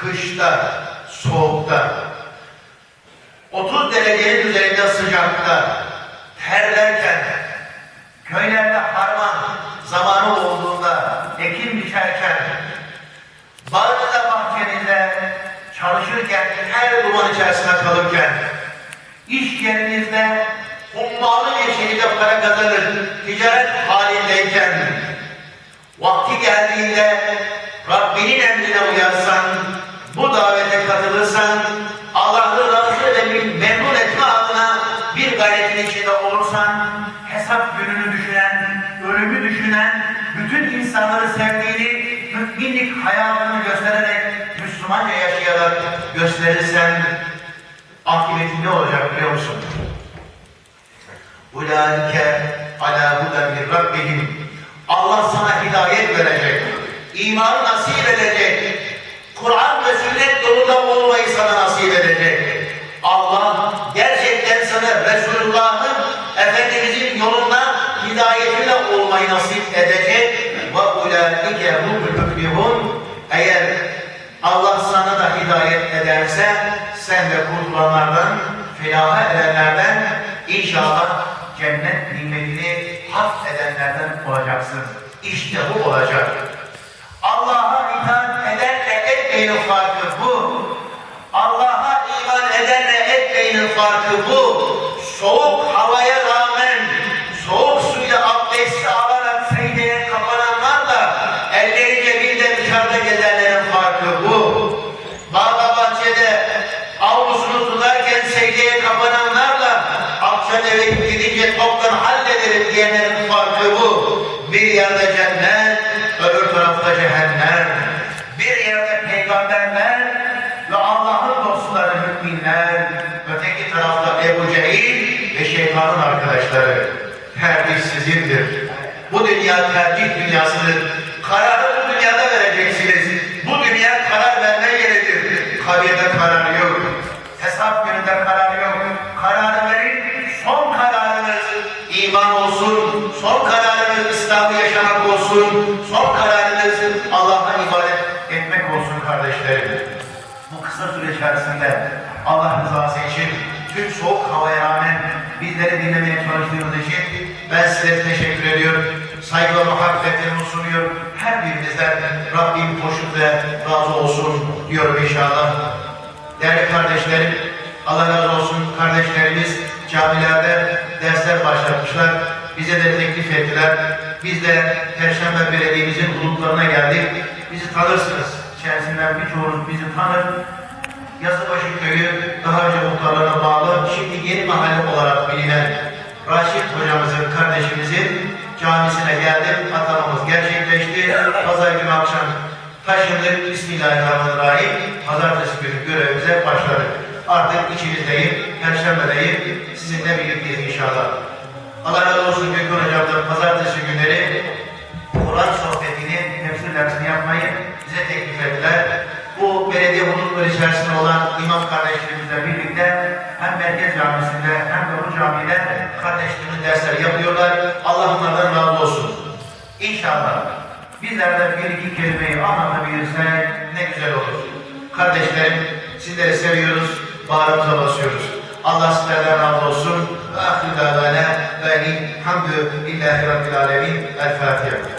kışta, soğukta, 30 derecenin üzerinde sıcakta, terlerken, köylerde harman zamanı olduğunda, ekim biçerken, bağında bahçenizde çalışırken, her duman içerisinde kalırken, iş yerinizde hummalı bir şekilde para kazanır, ticaret halindeyken, vakti geldiğinde Rabbinin emrine uyarsan, olursan, hesap gününü düşünen, ölümü düşünen, bütün insanları sevdiğini, müminlik hayatını göstererek, Müslümanca yaşayarak gösterirsen, akıbeti ne olacak biliyor musun? Ulaike ala huden min rabbihim. Allah sana hidayet verecek. imanı nasip edecek. Kur'an ve sünnet yolunda olmayı sana nasip edecek. Allah gerçekten sana Resulullah'ın Efendimizin yolunda hidayetiyle nasip edecek. Ve ulaike humul müflihun. Eğer Allah sana da hidayet ederse sen de kurtulanlardan, felaha edenlerden inşallah cennet nimetini hak edenlerden olacaksın. İşte bu olacak. Allah'a itaat ederle etmeyenin farkı bu. Allah'a iman ederle etmeyenin farkı bu. Soğuk gezerlerin farkı bu. Bağda bahçede avlusunu tutarken secdeye kapananlarla akşam eve gidince toptan hallederim diyenlerin farkı bu. Bir yerde cennet, öbür tarafta cehennem. Bir yerde peygamberler ve Allah'ın dostları müminler. Öteki tarafta Ebu Cehil ve şeytanın arkadaşları. Tercih sizindir. Bu dünya tercih dünyasıdır. Kararı iman olsun. Son kararınız İslam'ı yaşamak olsun. Son kararınız Allah'a ibadet etmek olsun kardeşlerim. Bu kısa süre içerisinde Allah rızası için tüm soğuk havaya rağmen bizleri dinlemeye çalıştığınız için ben size teşekkür ediyorum. Saygı ve muhabbetlerimi sunuyorum. Her birinizden Rabbim hoşnut ve razı olsun diyorum inşallah. Değerli kardeşlerim, Allah razı olsun kardeşlerimiz camilerde dersler başlatmışlar. Bize de teklif ettiler. Biz de Perşembe Belediye'mizin hudutlarına geldik. Bizi tanırsınız. İçerisinden birçoğunuz bizi tanır. Yazıbaşı köyü daha önce muhtarlarına bağlı, şimdi yeni mahalle olarak bilinen Raşit hocamızın, kardeşimizin camisine geldim. Atamamız gerçekleşti. Pazar günü akşam taşındık. Bismillahirrahmanirrahim. Pazartesi günü görevimize başladık. Artık içinizdeyim, Perşembedeyim. Sizinle birlikteyiz inşallah. Allah razı olsun Gökhan Hocam da pazartesi günleri Kur'an sohbetini, tefsir dersini yapmayı bize teklif ettiler. Bu belediye hudutları içerisinde olan imam kardeşlerimizle birlikte hem Merkez Camisi'nde hem de bu camide kardeşlerimiz dersler yapıyorlar. Allah onlardan razı olsun. İnşallah bizler de bir iki kelimeyi anlatabilirsek ne güzel olur. Kardeşlerim sizleri seviyoruz, bağrımıza basıyoruz. Allah sizlerden razı olsun. Ve ahli davana ve hamdü lillahi rabbil alemin. El Fatiha.